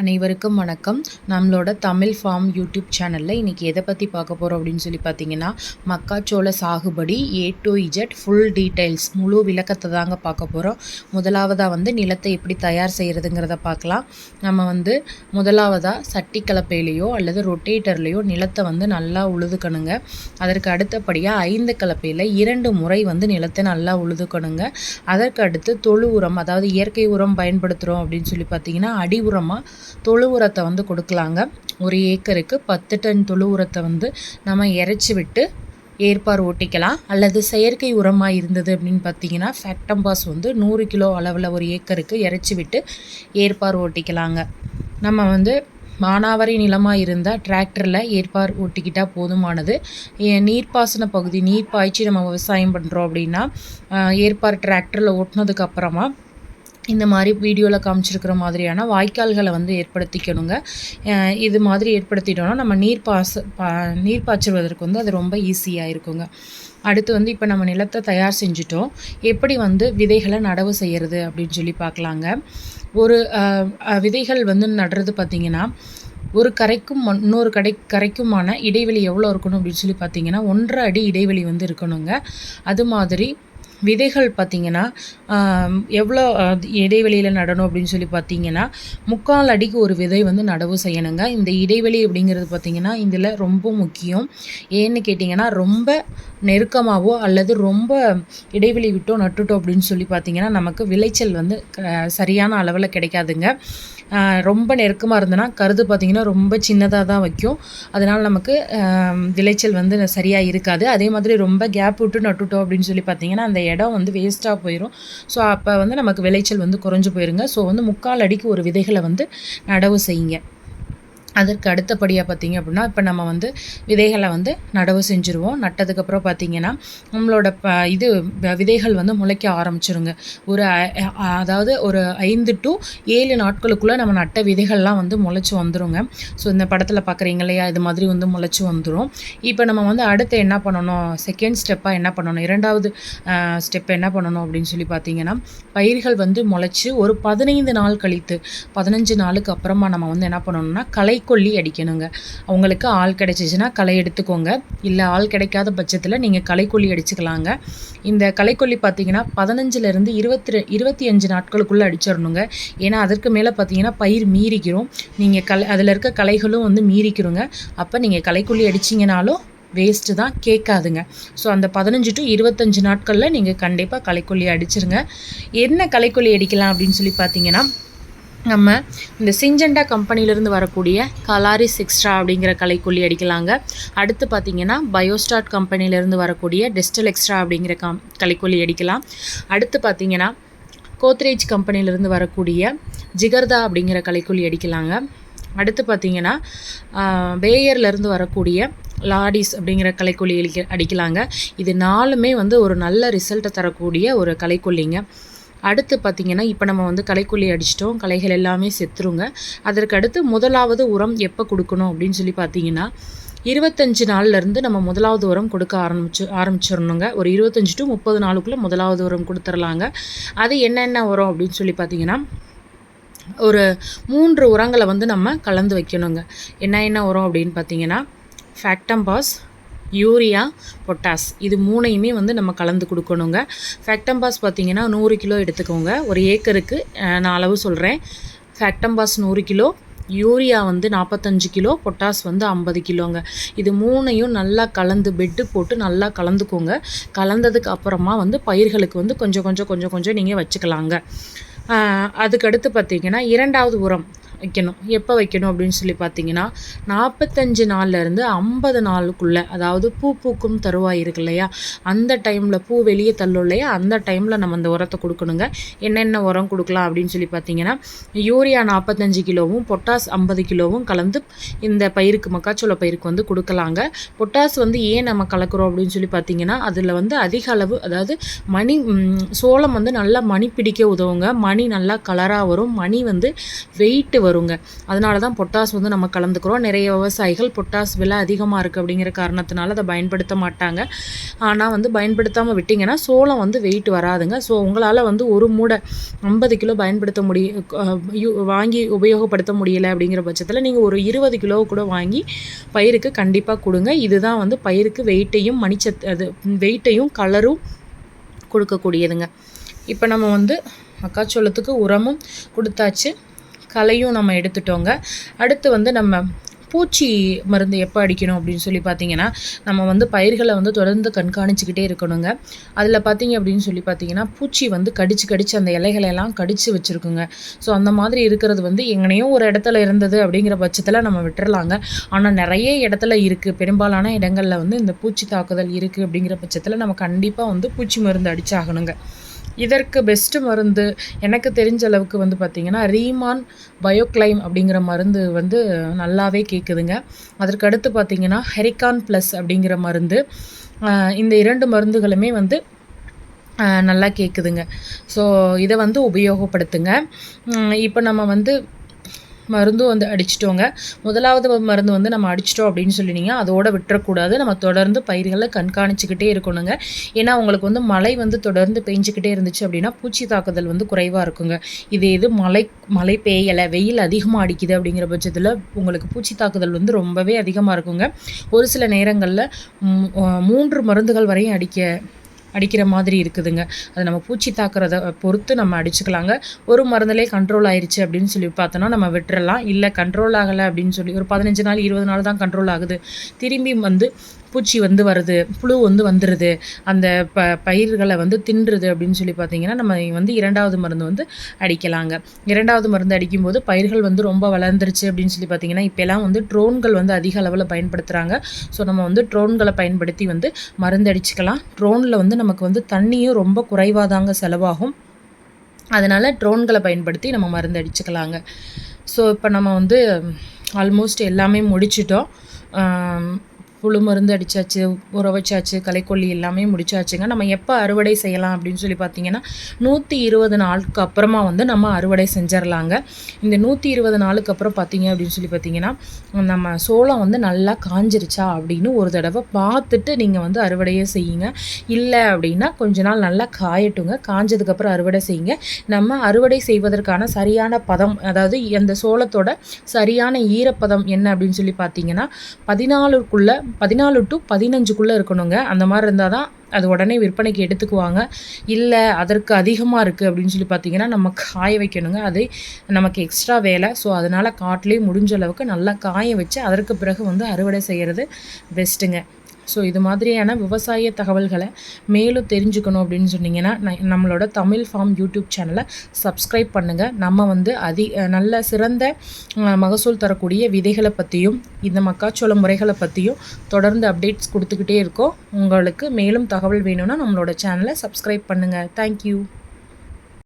அனைவருக்கும் வணக்கம். நம்மளோட தமிழ் ஃபார்ம் யூடியூப் சேனலில் இன்றைக்கி எதை பற்றி பார்க்க போகிறோம் அப்படின்னு சொல்லி பார்த்தீங்கன்னா மக்காச்சோள சாகுபடி A to Z full details முழு விளக்கத்தை தாங்க பார்க்க போகிறோம் முதலாவதாக வந்து நிலத்தை எப்படி தயார் செய்கிறதுங்கிறத பார்க்கலாம். நம்ம வந்து முதலாவதாக சட்டி கலப்பையிலையோ அல்லது ரொட்டேட்டர்லேயோ நிலத்தை வந்து நல்லா உழுதுக்கணுங்க. அதற்கு அடுத்தபடியாக ஐந்து கலப்பையில் இரண்டு முறை வந்து நிலத்தை நல்லா உழுதுக்கணுங்க. அதற்கு அடுத்து தொழு உரம் அதாவது இயற்கை உரம் பயன்படுத்துகிறோம் அப்படின்னு சொல்லி பார்த்தீங்கன்னா அடி உரமாக தொழு உரத்தை வந்து கொடுக்கலாங்க. ஒரு ஏக்கருக்கு பத்து டன் தொழு உரத்தை வந்து நம்ம இறைச்சி விட்டு ஏற்பார் ஓட்டிக்கலாம். அல்லது செயற்கை உரமாக இருந்தது அப்படின்னு பார்த்தீங்கன்னா ஃபேக்டம்பாஸ் வந்து நூறு கிலோ அளவில் ஒரு ஏக்கருக்கு இறைச்சி விட்டு ஏற்பார் ஓட்டிக்கலாங்க. நம்ம வந்து மானாவரி நிலமாக இருந்தால் டிராக்டரில் ஏற்பார் ஓட்டிக்கிட்டால் போதுமானது. நீர்ப்பாசன பகுதி நீர் பாய்ச்சி நம்ம விவசாயம் பண்ணுறோம் அப்படின்னா ஏற்பார் டிராக்டரில் ஓட்டினதுக்கப்புறமா இந்த மாதிரி வீடியோவில் காமிச்சிருக்கிற மாதிரியான வாய்க்கால்களை வந்து ஏற்படுத்திக்கணுங்க. இது மாதிரி ஏற்படுத்திட்டோம்னா நம்ம நீர் பாச பா நீர் பாய்ச்சுவதற்கு வந்து அது ரொம்ப ஈஸியாக இருக்குங்க. அடுத்து வந்து இப்போ நம்ம நிலத்தை தயார் செஞ்சுட்டோம். எப்படி வந்து விதைகளை நடவு செய்கிறது அப்படின்னு சொல்லி பார்க்கலாங்க. ஒரு விதைகள் வந்து நடுறது பார்த்திங்கன்னா ஒரு கரைக்கும் இன்னொரு கடை கரைக்குமான இடைவெளி எவ்வளோ இருக்கணும் அப்படின்னு சொல்லி பார்த்தீங்கன்னா ஒன்றரை அடி இடைவெளி வந்து இருக்கணுங்க. அது மாதிரி விதைகள் பார்த்திங்கன்னா எவ்வளோ இடைவெளியில் நடணும் அப்படின்னு சொல்லி பார்த்தீங்கன்னா முக்கால் அடிக்கு ஒரு விதை வந்து நடவு செய்யணுங்க. இந்த இடைவெளி அப்படிங்கிறது பார்த்திங்கன்னா இதில் ரொம்ப முக்கியம். ஏன்னு கேட்டிங்கன்னா ரொம்ப நெருக்கமாகவோ அல்லது ரொம்ப இடைவெளி விட்டோ நட்டுட்டோம் அப்படின்னு சொல்லி பார்த்தீங்கன்னா நமக்கு விளைச்சல் வந்து சரியான அளவில் கிடைக்காதுங்க. ரொம்ப நெருக்கமாக இருந்ததுன்னா கருது பார்த்திங்கன்னா ரொம்ப சின்னதாக தான் வைக்கும். அதனால் நமக்கு விளைச்சல் வந்து சரியாக இருக்காது. அதே மாதிரி ரொம்ப கேப் விட்டு நட்டுட்டோம் அப்படின்னு சொல்லி பார்த்தீங்கன்னா அந்த இடம் வந்து வேஸ்ட்டாக போயிடும் ஸோ அப்போ வந்து நமக்கு விளைச்சல் வந்து குறைஞ்சு போயிருங்க. ஸோ வந்து முக்கால் அடிக்கு ஒரு விதைகளை வந்து நடவு செய்யுங்க. அதற்கு அடுத்தபடியாக பார்த்திங்க அப்படின்னா இப்போ நம்ம வந்து விதைகளை வந்து நடவு செஞ்சுருவோம். நட்டதுக்கப்புறம் பார்த்திங்கன்னா நம்மளோட ப இது விதைகள் வந்து முளைக்க ஆரம்பிச்சிருங்க. ஒரு அதாவது ஒரு ஐந்து டு ஏழு நாட்களுக்குள்ளே நம்ம நட்ட விதைகள்லாம் வந்து முளைச்சி வந்துருங்க. ஸோ இந்த படத்தில் பார்க்குறீங்க இல்லையா? இது மாதிரி வந்து முளைச்சி வந்துடும் இப்போ நம்ம வந்து அடுத்து என்ன பண்ணணும்? செகண்ட் ஸ்டெப்பாக என்ன பண்ணணும்? இரண்டாவது ஸ்டெப் என்ன பண்ணணும் அப்படின்னு சொல்லி பார்த்தீங்கன்னா பயிர்கள் வந்து முளைச்சி ஒரு பதினைந்து நாள் கழித்து பதினஞ்சு நாளுக்கு அப்புறமா நம்ம வந்து என்ன பண்ணணும்னா களை கொல்லி அடிக்கணுங்க. அவங்களுக்கு ஆள் கிடச்சிச்சின்னா களை எடுத்துக்கோங்க. இல்லை ஆள் கிடைக்காத பட்சத்தில் நீங்கள் களைக்கொல்லி அடிச்சுக்கலாங்க. இந்த களைக்கொல்லி பார்த்தீங்கன்னா பதினஞ்சுலேருந்து இருபத்தி இருபத்தி அஞ்சு நாட்களுக்குள்ளே அடிச்சிடணுங்க. ஏன்னா அதற்கு மேலே பார்த்தீங்கன்னா பயிர் மீறிக்கிறோம் நீங்கள் கலை அதில் இருக்க களைகளும் வந்து மீறிக்கிறோங்க அப்போ நீங்கள் களைக்கொல்லி அடிச்சிங்கனாலும் வேஸ்ட்டு தான் கேட்காதுங்க. ஸோ அந்த பதினஞ்சு டு இருபத்தஞ்சு நாட்களில் நீங்கள் கண்டிப்பாக களைக்கொல்லி அடிச்சிருங்க. என்ன களைக்கொல்லி அடிக்கலாம் அப்படின்னு சொல்லி பார்த்தீங்கன்னா நம்ம இந்த சிஞ்சண்டா கம்பெனிலேருந்து வரக்கூடிய கலாரிஸ் எக்ஸ்ட்ரா அப்படிங்கிற கலைக்கொல்லி அடிக்கலாங்க. அடுத்து பார்த்திங்கன்னா பயோஸ்டாட் கம்பெனிலேருந்து வரக்கூடிய டெஸ்டல் எக்ஸ்ட்ரா அப்படிங்கிற கம் கலைக்கொல்லி அடிக்கலாம். அடுத்து பார்த்திங்கன்னா கோத்ரேஜ் கம்பெனிலேருந்து வரக்கூடிய ஜிகர்தா அப்படிங்கிற கலைக்கொல்லி அடிக்கலாங்க. அடுத்து பார்த்திங்கன்னா பேயர்லேருந்து வரக்கூடிய லாடிஸ் அப்படிங்கிற கலைக்கொல்லி அடிக்க அடிக்கலாங்க. இது நாலுமே வந்து ஒரு நல்ல ரிசல்ட்டை தரக்கூடிய ஒரு கலைக்கொல்லிங்க அடுத்து பார்த்திங்கன்னா இப்போ நம்ம வந்து களைக்குள்ளி அடிச்சிட்டோம். களைகள் எல்லாமே செத்துருங்க. அதற்கு அடுத்து முதலாவது உரம் எப்போ கொடுக்கணும் அப்படின்னு சொல்லி பார்த்தீங்கன்னா இருபத்தஞ்சு நாள்லேருந்து நம்ம முதலாவது உரம் கொடுக்க ஆரம்பிச்சு ஆரம்பிச்சிடணுங்க. ஒரு இருபத்தஞ்சி டு முப்பது நாளுக்குள்ளே முதலாவது உரம் கொடுத்துர்லாங்க அது என்னென்ன உரம் அப்படின்னு சொல்லி பார்த்தீங்கன்னா ஒரு மூன்று உரங்களை வந்து நம்ம கலந்து வைக்கணுங்க. என்ன என்ன உரம் அப்படின்னு பார்த்தீங்கன்னா ஃபேக்டம்பாஸ் யூரியா பொட்டாஸ். இது மூணையுமே வந்து நம்ம கலந்து கொடுக்கணுங்க. ஃபேக்டம்பாஸ் பார்த்திங்கன்னா நூறு கிலோ எடுத்துக்கோங்க. ஒரு ஏக்கருக்கு நான் அளவு சொல்கிறேன் ஃபேக்டம்பாஸ் நூறு கிலோ யூரியா வந்து நாற்பத்தஞ்சு கிலோ பொட்டாஸ் வந்து ஐம்பது கிலோங்க. இது மூணையும் நல்லா கலந்து பெட்டு போட்டு நல்லா கலந்துக்கோங்க. கலந்ததுக்கு அப்புறமா வந்து பயிர்களுக்கு வந்து கொஞ்சம் கொஞ்சம் கொஞ்சம் கொஞ்சம் நீங்கள் வச்சுக்கலாங்க. அதுக்கடுத்து பார்த்திங்கன்னா இரண்டாவது உரம் வைக்கணும். எப்போ வைக்கணும் அப்படின்னு சொல்லி பார்த்தீங்கன்னா நாற்பத்தஞ்சு நாள்லேருந்து ஐம்பது நாளுக்குள்ளே அதாவது பூ பூக்கும் தருவாய் இருக்கு இல்லையா? அந்த டைமில் பூ வெளியே தள்ளும் இல்லையா? அந்த டைமில் நம்ம அந்த உரத்தை கொடுக்கணுங்க. என்னென்ன உரம் கொடுக்கலாம் அப்படின்னு சொல்லி பார்த்தீங்கன்னா யூரியா நாற்பத்தஞ்சு கிலோவும் பொட்டாஸ் ஐம்பது கிலோவும் கலந்து இந்த பயிருக்கு மக்காச்சோள பயிருக்கு வந்து கொடுக்கலாங்க. பொட்டாஸ் வந்து ஏன் நம்ம கலக்கிறோம் அப்படின்னு சொல்லி பார்த்தீங்கன்னா அதில் வந்து அதிக அளவு அதாவது மணி சோளம் வந்து நல்லா மணி பிடிக்க உதவுங்க. மணி நல்லா கலராக வரும். மணி வந்து வெயிட்டு வருங்க. அதனால தான் பொட்டாஸ் வந்து நம்ம கலந்துக்கிறோம். நிறைய விவசாயிகள் பொட்டாஸ் விலை அதிகமாக இருக்குது அப்படிங்கிற காரணத்தினால அதை பயன்படுத்த மாட்டாங்க. ஆனால் வந்து பயன்படுத்தாமல் விட்டிங்கன்னா சோளம் வந்து வெயிட் வராதுங்க. ஸோ உங்களால் வந்து ஒரு மூடை ஐம்பது கிலோ பயன்படுத்த முடிய வாங்கி உபயோகப்படுத்த முடியலை அப்படிங்கிற பட்சத்தில் நீங்கள் ஒரு இருபது கிலோ கூட வாங்கி பயிருக்கு கண்டிப்பாக கொடுங்க. இதுதான் வந்து பயிருக்கு வெயிட்டையும் மணிச்சத் அது வெயிட்டையும் கலரும் கொடுக்கக்கூடியதுங்க. இப்போ நம்ம வந்து மக்காச்சோளத்துக்கு உரமும் கொடுத்தாச்சு. களையும் நம்ம எடுத்துட்டோங்க. அடுத்து வந்து நம்ம பூச்சி மருந்து எப்போ அடிக்கணும் அப்படின்னு சொல்லி பார்த்தீங்கன்னா நம்ம வந்து பயிர்களை வந்து தொடர்ந்து கண்காணிச்சுக்கிட்டே இருக்கணுங்க. அதில் பார்த்தீங்க அப்படின்னு சொல்லி பார்த்தீங்கன்னா பூச்சி வந்து கடிச்சு கடிச்சு அந்த இலைகளெல்லாம் கடிச்சு வச்சுருக்குங்க. ஸோ அந்த மாதிரி இருக்கிறது வந்து எங்கனையும் ஒரு இடத்துல இருந்தது அப்படிங்கிற பட்சத்தில் நம்ம விட்டுறலாங்க. ஆனால் நிறைய இடத்துல இருக்குது பெரும்பாலான இடங்களில் வந்து இந்த பூச்சி தாக்குதல் இருக்குது அப்படிங்கிற பட்சத்தில் நம்ம கண்டிப்பாக வந்து பூச்சி மருந்து அடிச்சாகணுங்க. இதற்கு பெஸ்ட்டு மருந்து எனக்கு தெரிஞ்ச அளவுக்கு வந்து பார்த்திங்கன்னா ரீமான் பயோக்ளைம் அப்படிங்கிற மருந்து வந்து நல்லாவே கேட்குதுங்க அதற்கு அடுத்து பார்த்திங்கன்னா ஹெரிகான் ப்ளஸ் அப்படிங்கிற மருந்து. இந்த இரண்டு மருந்துகளுமே வந்து நல்லா கேட்குதுங்க ஸோ இதை வந்து உபயோகப்படுத்துங்க. இப்போ நம்ம வந்து மருந்தும் வந்து அடிச்சிட்டோங்க. முதலாவது மருந்து வந்து நம்ம அடிச்சிட்டோம் அப்படின்னு சொல்லினீங்க அதோட விட்டுறக்கூடாது. நம்ம தொடர்ந்து பயிர்களை கண்காணிச்சுக்கிட்டே இருக்கணுங்க. ஏன்னா உங்களுக்கு வந்து மழை வந்து தொடர்ந்து பெஞ்சிக்கிட்டே இருந்துச்சு அப்படின்னா பூச்சி தாக்குதல் வந்து குறைவாக இருக்குங்க. இது எது மழை மழை பெய்யலை வெயில் அதிகமாக அடிக்குது அப்படிங்கிற பட்சத்தில் உங்களுக்கு பூச்சி தாக்குதல் வந்து ரொம்பவே அதிகமாக இருக்குங்க. ஒரு சில நேரங்களில் மூன்று மருந்துகள் வரையும் அடிக்க அடிக்கிற மாதிரி இருக்குதுங்க. அது நம்ம பூச்சி தாக்குறத பொறுத்து நம்ம அடிச்சுக்கலாங்க. ஒரு மருந்துலே கண்ட்ரோல் ஆயிடுச்சு அப்படின்னு சொல்லி பார்த்தோன்னா நம்ம விட்டுறலாம். இல்லை கண்ட்ரோல் ஆகலை அப்படின்னு சொல்லி ஒரு பதினஞ்சு நாள் இருபது நாள் தான் கண்ட்ரோல் ஆகுது. திரும்பி வந்து பூச்சி வந்து வருது புழு வந்து வந்துடுது அந்த ப பயிர்களை வந்து தின்றுது அப்படின்னு சொல்லி பார்த்தீங்கன்னா நம்ம வந்து இரண்டாவது மருந்து வந்து அடிக்கலாங்க. இரண்டாவது மருந்து அடிக்கும்போது பயிர்கள் வந்து ரொம்ப வளர்ந்துருச்சு அப்படின்னு சொல்லி பார்த்தீங்கன்னா இப்போலாம் வந்து ட்ரோன்கள் வந்து அதிக அளவில் பயன்படுத்துகிறாங்க ஸோ நம்ம வந்து ட்ரோன்களை பயன்படுத்தி வந்து மருந்து அடிச்சுக்கலாம். ட்ரோனில் வந்து நமக்கு வந்து தண்ணியும் ரொம்ப குறைவாக தாங்க செலவாகும். அதனால் ட்ரோன்களை பயன்படுத்தி நம்ம மருந்து அடிச்சுக்கலாங்க. ஸோ இப்போ நம்ம வந்து ஆல்மோஸ்ட் எல்லாமே முடிச்சிட்டோம். புழு மருந்து அடித்தாச்சு உற வச்சாச்சு களைக்கொல்லி எல்லாமே முடிச்சாச்சுங்க. நம்ம எப்போ அறுவடை செய்யலாம் அப்படின்னு சொல்லி பார்த்தீங்கன்னா நூற்றி இருபது நாளுக்கு அப்புறமா வந்து நம்ம அறுவடை செஞ்சிடலாங்க இந்த நூற்றி இருபது நாளுக்கு அப்புறம் பார்த்தீங்க அப்படின்னு சொல்லி பார்த்தீங்கன்னா நம்ம சோளம் வந்து நல்லா காஞ்சிருச்சா அப்படின்னு ஒரு தடவை பார்த்துட்டு நீங்கள் வந்து அறுவடையே செய்யுங்க. இல்லை அப்படின்னா கொஞ்ச நாள் நல்லா காயட்டுங்க. காஞ்சதுக்கப்புறம் அறுவடை செய்யுங்க. நம்ம அறுவடை செய்வதற்கான சரியான பதம் அதாவது அந்த சோளத்தோட சரியான ஈரப்பதம் என்ன அப்படின்னு சொல்லி பார்த்தீங்கன்னா பதினாலுக்குள்ளே பதினாலு டு பதினஞ்சுக்குள்ளே இருக்கணுங்க. அந்த மாதிரி இருந்தால் தான் அது உடனே விற்பனைக்கு எடுத்துக்குவாங்க. இல்லை அதற்கு அதிகமாக இருக்குது அப்படின்னு சொல்லி பார்த்தீங்கன்னா நம்ம காய வைக்கணுங்க. அது நமக்கு எக்ஸ்ட்ரா வேலை. ஸோ அதனால் காட்டிலே முடிஞ்ச அளவுக்கு நல்லா காய வச்சு அதற்கு பிறகு வந்து அறுவடை செய்கிறது பெஸ்ட்டுங்க ஸோ இது மாதிரியான விவசாய தகவல்களை மேலும் தெரிஞ்சுக்கணும் அப்படின்னு சொன்னீங்கன்னா நம்மளோட தமிழ் ஃபார்ம் யூடியூப் சேனலை சப்ஸ்கிரைப் பண்ணுங்கள் நம்ம வந்து அதி நல்ல சிறந்த மகசூல் தரக்கூடிய விதைகளை பற்றியும் இந்த மக்காச்சோள முறைகளை பற்றியும் தொடர்ந்து அப்டேட்ஸ் கொடுத்துக்கிட்டே இருக்கோம். உங்களுக்கு மேலும் தகவல் வேணும்னா நம்மளோட சேனலை சப்ஸ்கிரைப் பண்ணுங்கள் தேங்க்யூ